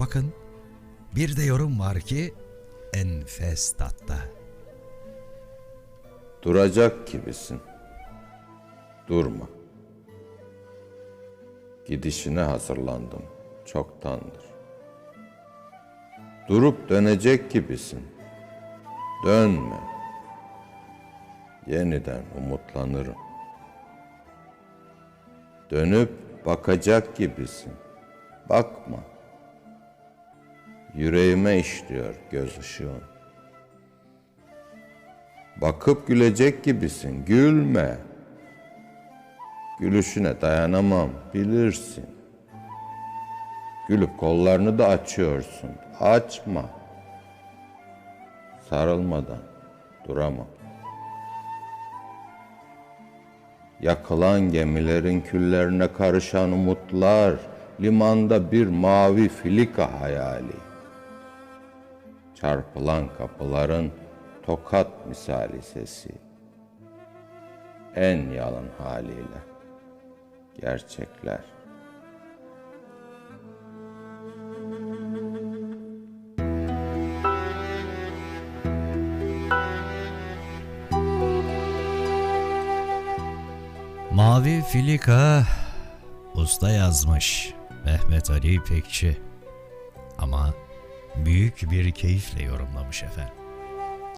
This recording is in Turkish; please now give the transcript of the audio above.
Bakın bir de yorum var ki enfes tatta. Duracak gibisin. Durma. Gidişine hazırlandım çoktandır. Durup dönecek gibisin. Dönme. Yeniden umutlanırım. Dönüp bakacak gibisin. Bakma. Yüreğime işliyor göz ışığın. Bakıp gülecek gibisin. Gülme. Gülüşüne dayanamam, bilirsin. Gülüp kollarını da açıyorsun. Açma. Sarılmadan duramam. Yakılan gemilerin küllerine karışan umutlar, limanda bir mavi filika hayali. Çarpılan kapıların tokat misali sesi. En yalın haliyle. Gerçekler. Mavi filika usta yazmış Mehmet Ali İpekçi. Ama büyük bir keyifle yorumlamış efendim.